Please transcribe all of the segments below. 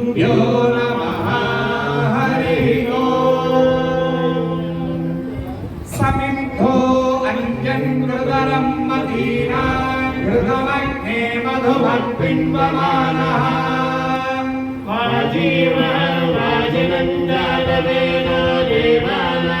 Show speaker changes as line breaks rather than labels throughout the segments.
గురుభ్యో నమ హరి సమిద్ధో అంజం
మృదరం మదీనా మృదమగ్నే మధుమన్ పిన్వమాన వాజీవ రాజనందాన
వేణో దేవానా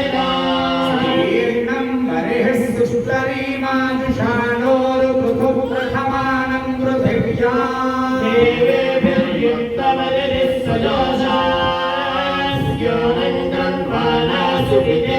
सुष्टरीमाजुषाणोरुपृथुः प्रथमानं पृथिव्याम्
देवेभिर्युक्तमदिः सजोषास्यो नन्द्रन्वानासुविते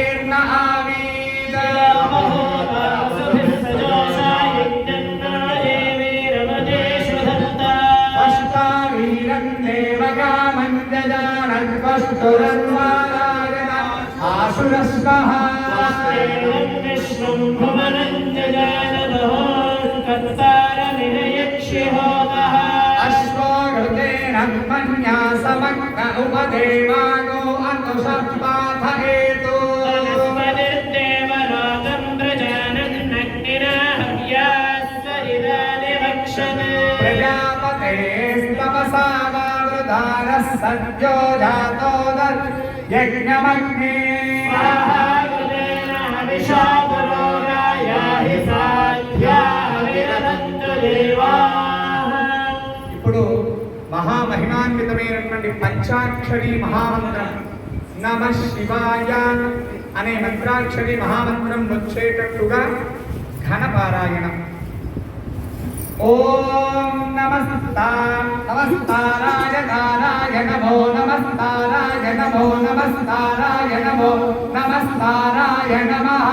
जजानद्वष्टुरन्वारायण आशुरस्वः अश्वो घृतेन मन्या समग्र उपदेवानो अनुसप्ताथ वावृधानः सद्यो जातो यज्ञमग्ने ఇప్పుడు మహామహిమాన్వితమైనటువంటి పంచాక్షరి మహామంత్రం నమ శివాయ అనే మంత్రాక్షరి మహామంత్రం వచ్చేటట్టుగా ఘనపారాయణం ఓం నమస్తా నమస్తారాయ కారాయ నమో నమస్తారాయ నమో నమస్తారాయ నమో నమస్తారాయ నమః.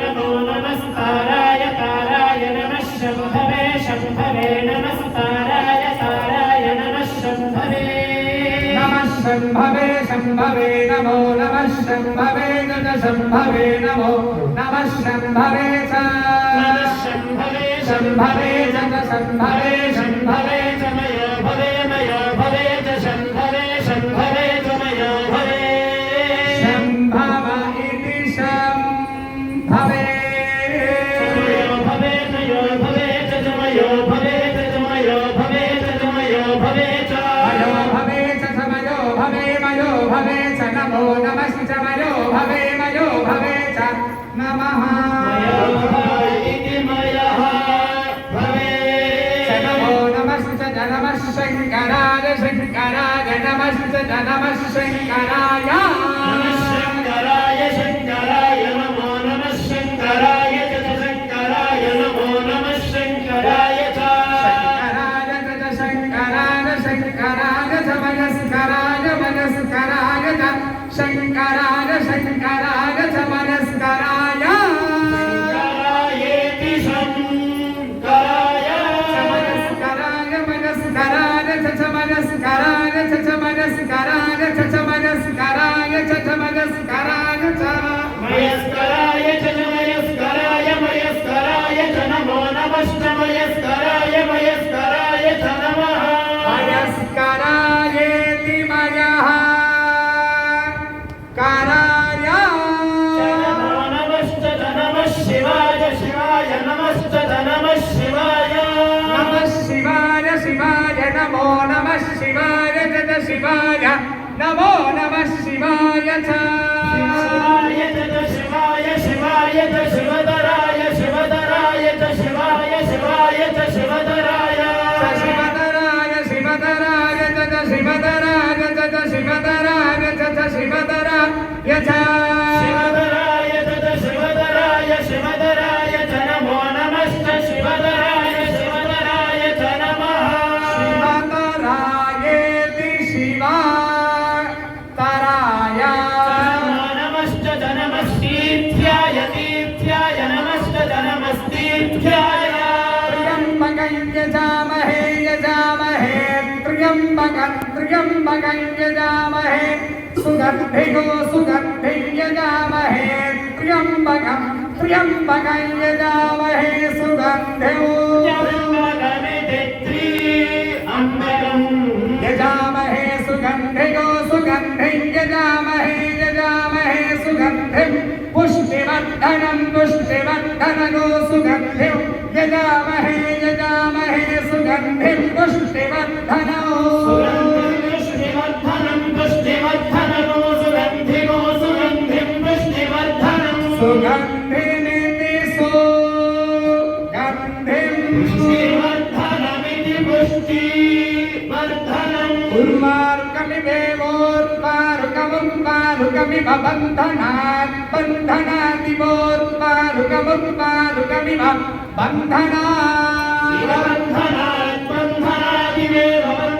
నమో నమస్కారాయ తారాయ నమః. శంభవే శంభవే నమస్కారాయ తారాయ నమః. శంభవే.
నమః శంభవే శంభవే నమో నమః శంభవే శంభవే నమో నమః శంభవే చ.
నమః శంభవే
శంభవే జగ శంభవే శంభవే
చ మయో భవే మయో భవే చ శంభవే శంభవే చ మయో భవే
శంభవ ఇతి శంభవే
మయో భవే మయో భవే చ చ మయో భవే చ చ మయో భవే చ చ మయో భవే చ
మయో భవే చ సమయో భవే మయో భవే చ నమో నమశ్చ మయో భవే మయో భవే చ నమః
మయో
నమశ్చ నమః శివాయ జగ శివాయ నమో
నమ
శివాయ
శివాయ జగ శివాయ శివాయ జ శివధరాయ శివధరాయ జ శివాయ శివాయ జ శివధరాయ
శివధరాయ శివధరాయ
జగ
त्र्यम्बकं यजामहे सुगर्भिगो सुगर्भिं यजामहे त्र्यम्बकं त्र्यम्बकं यजामहे
सुगन्धो
यजामहे सुगन्धिगो सुगन्धिं यजामहे यजामहे सुगन्धिं पुष्टिवर्धनं पुष्टिवर्धनो सुगन्धिं यजामहे यजामहे सुगन्धिं
पुष्टिवर्धनम्
తుష్టి వర్ధనం
ఉర్మార్కమివేవోర్మారుకమం మారుకమివ
బంధనాత్ బంధనాదివోర్మారుకమం మారుకమివ బంధనాత్
బంధనాత్ బంధనాదివేవ
బంధనాత్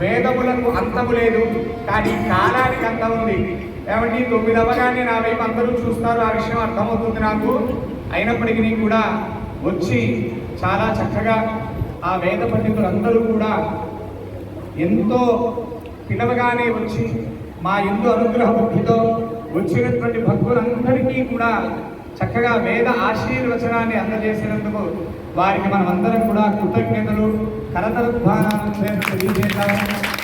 వేదములకు అంతము లేదు కానీ కాలానికి అంతం ఉంది. ఏమంటే తొమ్మిది అవ్వగానే నా వైపు అందరూ చూస్తారు ఆ విషయం అర్థమవుతుంది నాకు. అయినప్పటికీ కూడా వచ్చి చాలా చక్కగా ఆ వేద పండితులందరూ కూడా ఎంతో పిలవగానే వచ్చి మా ఎందు అనుగ్రహ బుద్ధితో వచ్చినటువంటి భక్తులందరికీ కూడా చక్కగా వేద ఆశీర్వచనాన్ని అందజేసినందుకు వారికి మనమందరం కూడా కృతజ్ఞతలు కరతల ధ్వానాలను తెలియజేద్దాము